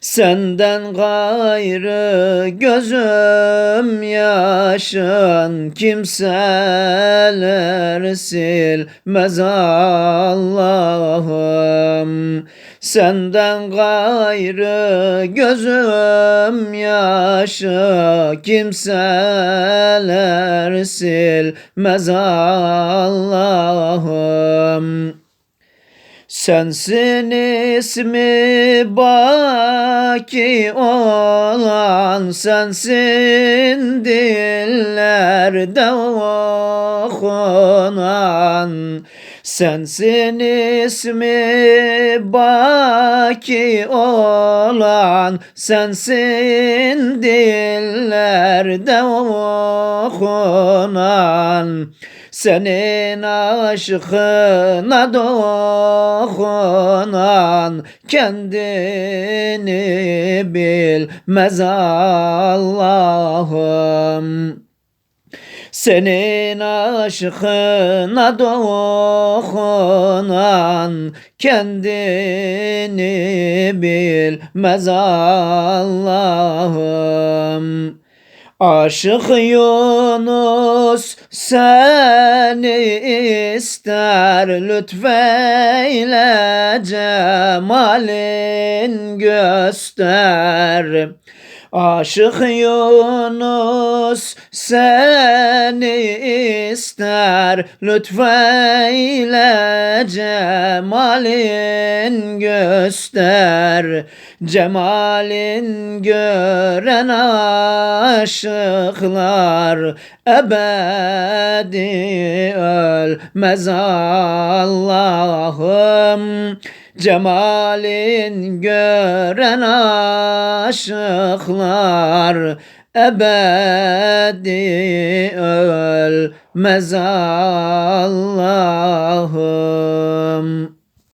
Senden gayrı gözüm yaşın kimseler silmez Allah'ım. Senden gayrı gözüm yaşı kimseler silmez Allah'ım Sensin ismi baki olan sensin dillerde okunan Sensin ismi baki olan sensin dillerde okunan senin aşkına dokunan kendini bilmez Allah'ım. Senin aşkına dokunan kendini bilmez Allah'ım. Aşık Yunus seni ister lütfeyle cemalin göster. Aşık Yunus seni ister lütfeyle cemalin göster cemalin gören aşıklar ebedi ölmez Allah'ım Cemalin gören aşıklar ebedi ölmez Allah'ım